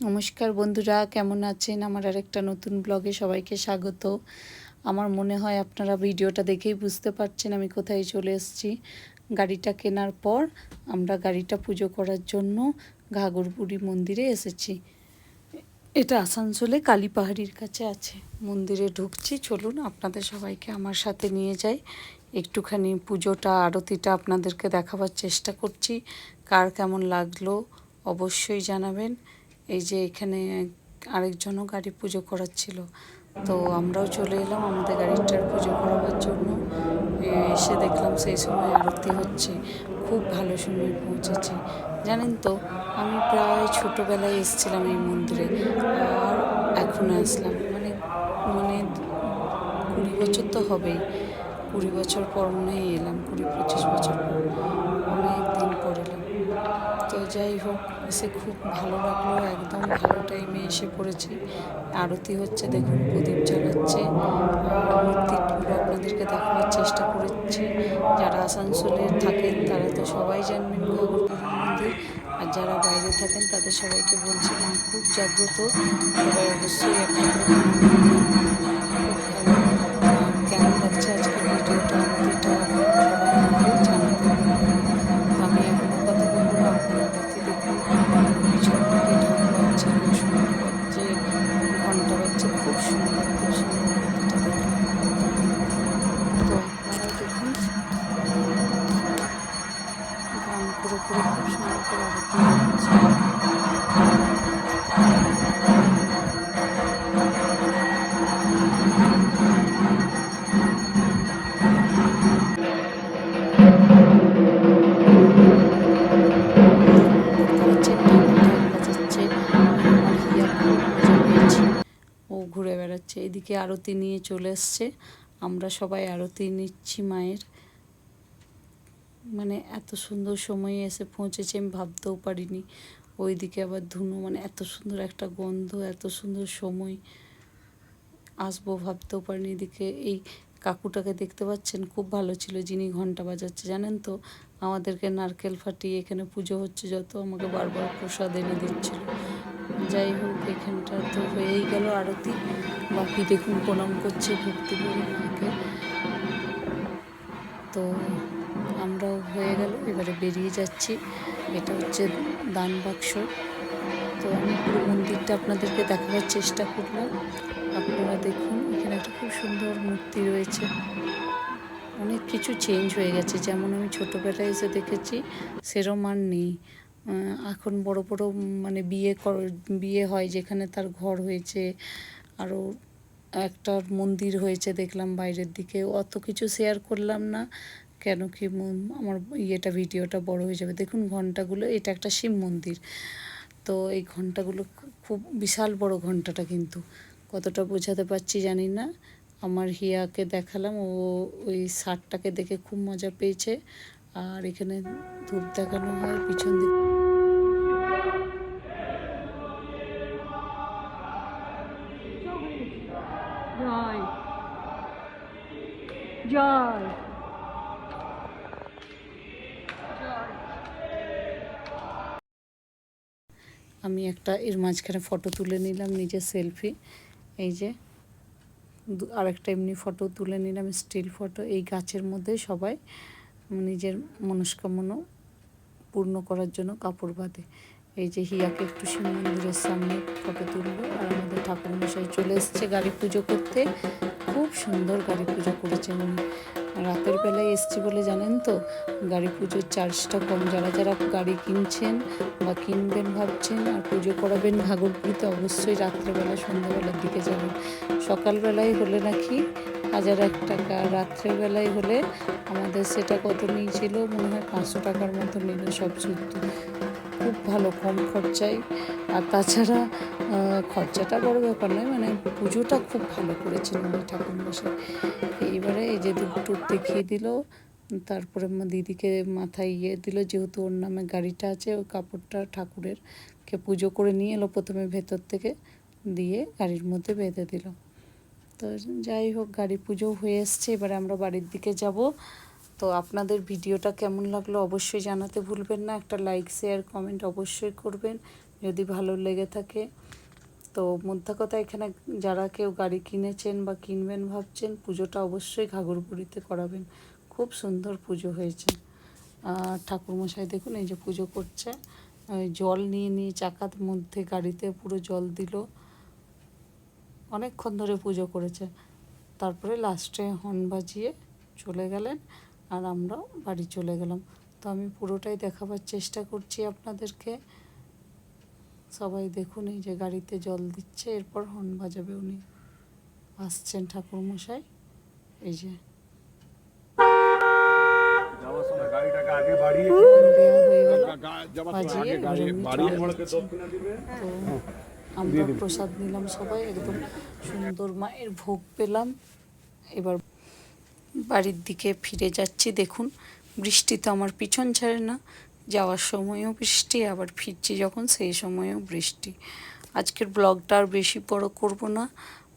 নমস্কার বন্ধুরা, কেমন আছেন? আমার আরেকটা নতুন ব্লগে সবাইকে স্বাগত। আমার মনে হয় আপনারা ভিডিওটা দেখেই বুঝতে পারছেন আমি কোথায় চলে এসেছি। গাড়িটা কেনার পর আমরা গাড়িটা পুজো করার জন্য ঘাগরপুরি মন্দিরে এসেছি। এটা আসানসোলে কালী পাহাড়ির কাছে আছে। মন্দিরে ঢুকছি। চলুন আপনাদের সবাইকে আমার সাথে নিয়ে যাই। একটুখানি পুজোটা, আরতিটা আপনাদেরকে দেখাবার চেষ্টা করছি। কার কেমন লাগল অবশ্যই জানাবেন। এই যে এখানে আরেকজনও গাড়ি পুজো করাচ্ছিল। তো আমরাও চলে এলাম আমাদের গাড়িটার পুজো করাবার জন্য। এসে দেখলাম সেই সময় আরতি হচ্ছে। খুব ভালো সময় পৌঁছেছি। জানেন তো, আমি প্রায় ছোটোবেলায় এসেছিলাম এই মন্দিরে। আর এখন আসলাম। মানে মানে কুড়ি বছর তো হবেই। কুড়ি বছর পর মনে হয় এলাম, কুড়ি পঁচিশ বছর পর। অনেক দিন পর এলাম। তো যাই হোক, এসে খুব ভালো লাগল, একদম ভালো টাইমে এসে পড়েছি। আরতি হচ্ছে দেখুন, প্রদীপ জ্বালাচ্ছে। মূর্তিগুলো আপনাদেরকে দেখাবার চেষ্টা করেছি। যারা আসানসোলে থাকেন, তারা তো সবাই জানবেন মন্দির। আর যারা বাইরে থাকেন, তাদের সবাইকে বলছি মা খুব জাগ্রত। সবাই অবশ্যই একটা ভিডিওটা আমি এখনও কথা বলব আপনারা দেখুন পিছন থেকে ঢাক বাজছে সুন্দর বাজছে খুব সুন্দর তো আপনারা দেখুন গান করে করে খুব সুন্দর করে হচ্ছে এদিকে আরতি নিয়ে চলে এসছে। আমরা সবাই আরতি নিচ্ছি মায়ের। মানে এত সুন্দর সময়ে এসে পৌঁছেছে, আমি ভাবতেও পারিনি। ওইদিকে আবার ধুনো মানে এত সুন্দর একটা গন্ধ, এত সুন্দর সময়। আসব ভাবতেও পারিনি এদিকে। এই কাকুটাকে দেখতে পাচ্ছেন? খুব ভালো ছিল, যিনি ঘণ্টা বাজাচ্ছে, জানেন তো? আমাদেরকে নারকেল ফাটিয়ে এখানে পুজো হচ্ছে, যত আমাকে বারবার প্রসাদ এনে দিচ্ছিল। যাই হোক, এখানটা তো হয়েই গেল। আরতি বাকি দেখুন প্রণাম করছে ভক্তি করে মাকে তো আমরাও হয়ে গেল, এবারে বেরিয়ে যাচ্ছি। এটা হচ্ছে দান বাক্স। তো আমি পুরো মন্দিরটা আপনাদেরকে দেখাবার চেষ্টা করলাম। আপনারা দেখুন, এখানে একটা খুব সুন্দর মূর্তি রয়েছে। অনেক কিছু চেঞ্জ হয়ে গেছে। যেমন আমি ছোটোবেলায় এসে দেখেছি, সেরম আর নেই। এখন বড় বড় মানে বিয়ে কর- বিয়ে হয় যেখানে তার ঘর হয়েছে আরও একটা মন্দির হয়েছে দেখলাম বাইরের দিকে, অত কিছু শেয়ার করলাম না। কেন কি আমার ইয়েটা, ভিডিওটা বড় হয়ে যাবে। দেখুন ঘন্টাগুলো, এটা একটা শিব মন্দির। তো এই ঘন্টাগুলো খুব বিশাল বড় ঘন্টাটা কিন্তু। কতটা বোঝাতে পারছি জানি না। আমার হিয়াকে দেখালাম, ও ওই শার্টটাকে দেখে খুব মজা পেয়েছে। আর এখানে ধূপ দেখানো হয়, পিছন দিকে আমি একটা, এর মাঝখানে ফটো তুলে নিলাম, নিজের সেলফি এই যে আরেকটা এমনি ফটো তুলে নিলাম স্টিল ফটো এই গাছের মধ্যে সবাই নিজের মনস্কামনা পূর্ণ করার জন্য কাপড় বাঁধে। এই যে, হিয়াকে একটু শিব মন্দিরের সামনে ফটো তুললো, আর আমাদের ঠাকুরমশাই চলে এসছে গাড়ি পুজো করতে। সুন্দর গাড়ি পুজো করেছেন রাতের বেলায় এসছি বলে জানেন তো, গাড়ি পুজোর চার্জটা কম। যারা যারা গাড়ি কিনছেন বা কিনবেন ভাবছেন আর পুজো করাবেন ভাগলপুরিতে অবশ্যই রাত্রেবেলা, সন্ধ্যাবেলার দিকে যাবেন। সকালবেলায় হলে নাকি হাজার এক টাকা, রাত্রেবেলায় হলে আমাদের সেটা কত নিয়েছিল? মনে হয় পাঁচশো টাকার মতো নিল সব শুদ্ধ খুব ভালো কম খরচায়। আর তাছাড়া খরচাটা বড় ব্যাপার নয় মানে পুজোটা খুব ভালো করেছিল ওই ঠাকুরমশাই। এইবারে এই যে টুধ দেখিয়ে দিল, তারপরে দিদিকে মাথায় ইয়ে দিল, যেহেতু ওর নামে গাড়িটা আছে, ওই কাপড়টা ঠাকুরের কে পুজো করে নিয়ে এলো প্রথমে ভেতর থেকে, দিয়ে গাড়ির মধ্যে বেঁধে দিল। তো যাই হোক, গাড়ি পুজো হয়ে এসছে, এবারে আমরা বাড়ির দিকে যাব। তো আপনাদের ভিডিওটা কেমন লাগল অবশ্যই জানাতে ভুলবেন না, একটা লাইক, শেয়ার, কমেন্ট অবশ্যই করবেন। যদি ভালো লেগে থাকে তো মোদ্দা কথা এখানে যারা কেউ গাড়ি কিনেছেন বা কিনবেন ভাবছেন, পুজোটা অবশ্যই ঘাগরপুরিতে করাবেন। খুব সুন্দর পুজো হয়েছে। আর ঠাকুরমশাই দেখুন এই যে পুজো করছে। জল নিয়ে নিয়ে চাকার মধ্যে গাড়িতে পুরো জল দিল। অনেকক্ষণ ধরে পুজো করেছে। তারপরে লাস্টে হর্ন বাজিয়ে চলে গেলেন আর আমরাও বাড়ি চলে গেলাম। তো আমি পুরোটাই দেখাবার চেষ্টা করছি আপনাদেরকে। সবাই দেখুন এই যে গাড়িতে জল দিচ্ছে এরপর হর্ন বাজাবে উনি। আসছেন ঠাকুরমশাই এই যে। হয়ে আমরা প্রসাদ নিলাম সবাই একদম সুন্দর মায়ের ভোগ পেলাম। এবার বাড়ির দিকে ফিরে যাচ্ছি দেখুন বৃষ্টি তো আমার পিছন ছাড়ে না। যাওয়ার সময়ও বৃষ্টি, আবার ফিরছি যখন সেই সময়ও বৃষ্টি। আজকের ব্লগটা আর বেশি বড় করব না।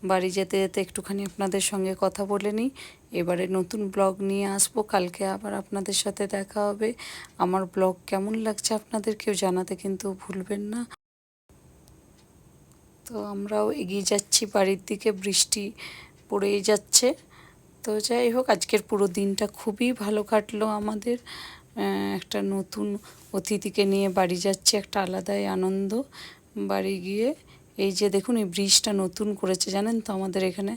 বাড়ি যেতে যেতে একটুখানি আপনাদের সঙ্গে কথা বলে নিই। এবারে নতুন ব্লগ নিয়ে আসব। কালকে আবার আপনাদের সাথে দেখা হবে। আমার ব্লগ কেমন লাগছে আপনাদের কেউ জানাতে কিন্তু ভুলবেন না। তো আমরাও এগিয়ে যাচ্ছি, বাড়ির দিকে বৃষ্টি পড়েই যাচ্ছে। তো যাই হোক, আজকের পুরো দিনটা খুবই ভালো কাটলো আমাদের। একটা নতুন অতিথিকে নিয়ে বাড়ি যাচ্ছে, একটা আলাদাই আনন্দ। বাড়ি গিয়ে এই যে দেখুন, এই ব্রিজটা নতুন করেছে, জানেন তো আমাদের এখানে?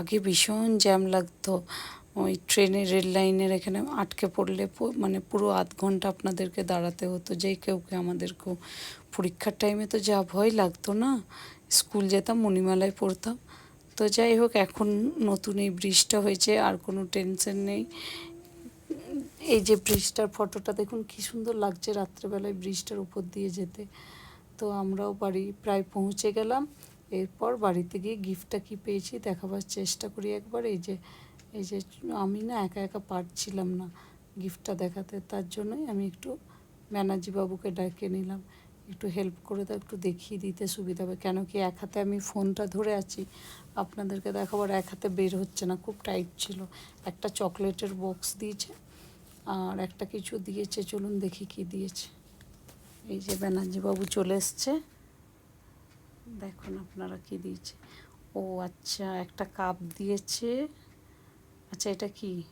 আগে ভীষণ জ্যাম লাগতো। ওই ট্রেনের, রেল লাইনের এখানে আটকে পড়লে মানে পুরো আধ ঘণ্টা আপনাদেরকে দাঁড়াতে হতো যেই কেউ কে আমাদেরকেও। পরীক্ষার টাইমে তো যা ভয় লাগতো না? স্কুল যেতাম, মণিমালায় পড়তাম। তো যাই হোক, এখন নতুন এই ব্রিজটা হয়েছে, আর কোনো টেনশন নেই। এই যে ব্রিজটার ফটোটা দেখুন, কি সুন্দর লাগছে রাত্রেবেলায় ব্রিজটার উপর দিয়ে যেতে। তো আমরাও বাড়ি প্রায় পৌঁছে গেলাম। এরপর বাড়িতে গিয়ে গিফটটা কি পেয়েছি দেখাবার চেষ্টা করি একবার। এই যে এই যে আমি না একা একা পারছিলাম না গিফটটা দেখাতে, তার জন্যই আমি একটু ব্যানার্জি বাবুকে ডেকে নিলাম। একটু হেল্প করে দাও একটু দেখিয়ে দিতে সুবিধা হবে। কেন কি এক হাতে আমি ফোনটা ধরে আছি, আপনাদেরকে দেখাবার এক হাতে বের হচ্ছে না, খুব টাইট ছিল। একটা চকলেটের বক্স দিয়েছে আর একটা কিছু দিয়েছে, চলুন দেখি কি দিয়েছে। এই যে ব্যানার্জি বাবু চলে এসছে। দেখুন আপনারা কি দিয়েছে। ও আচ্ছা একটা কাপ দিয়েছে। আচ্ছা এটা কি?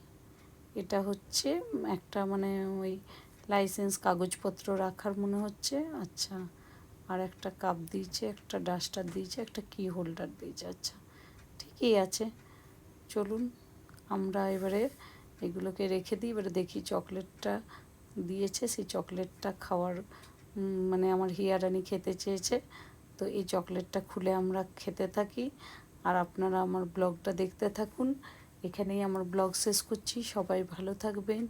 এটা হচ্ছে একটা মানে ওই লাইসেন্স কাগজপত্র রাখার মনে হচ্ছে। আচ্ছা আর একটা কাপ দিয়েছে, একটা ডাস্টার দিয়েছে, একটা কি হোল্ডার দিয়েছে। আচ্ছা ঠিকই আছে। চলুন, আমরা এবারে এগুলোকে রেখে দিই, এবারে দেখি চকলেটটা দিয়েছে, সেই চকলেটটা খাওয়ার মানে আমার হিয়ারানি খেতে চেয়েছে। তো এই চকলেটটা খুলে আমরা খেতে থাকি। আর আপনারা আমার ব্লগটা দেখতে থাকুন। এখানেই আমার ব্লগ শেষ করছি। সবাই ভালো থাকবেন।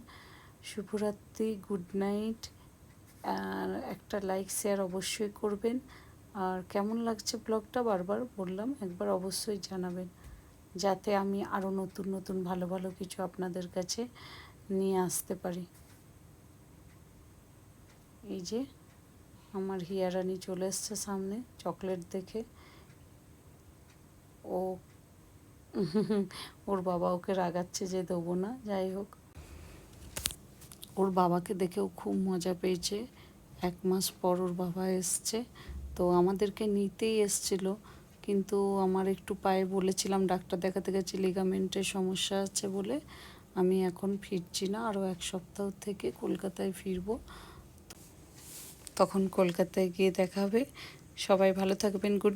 শুভরাত্রি, গুড নাইট। আর একটা লাইক, শেয়ার অবশ্যই করবেন। আর কেমন লাগছে ব্লগটা? বারবার বললাম, একবার অবশ্যই জানাবেন। যাতে আমি আরও নতুন নতুন ভালো ভালো কিছু আপনাদের কাছে নিয়ে আসতে পারি। এই যে আমার হিয়ারানি চলে এসছে সামনে চকলেট দেখে। ও ওর বাবা ওকে রাগাচ্ছে যে দেবো না, যাই হোক। ওর বাবাকে দেখেও খুব মজা পেয়েছে। এক মাস পর ওর বাবা এসছে। তো আমাদেরকে নিতেই এসছিল। কিন্তু আমার একটু পায়ে বলেছিলাম, ডাক্তার দেখাতে গেছি লিগামেন্টের সমস্যা আছে বলে আমি এখন ফিরছি না, আরও এক সপ্তাহ থেকে কলকাতায় ফিরব। তখন কলকাতায় গিয়ে দেখাবে সবাই ভালো থাকবেন, গুড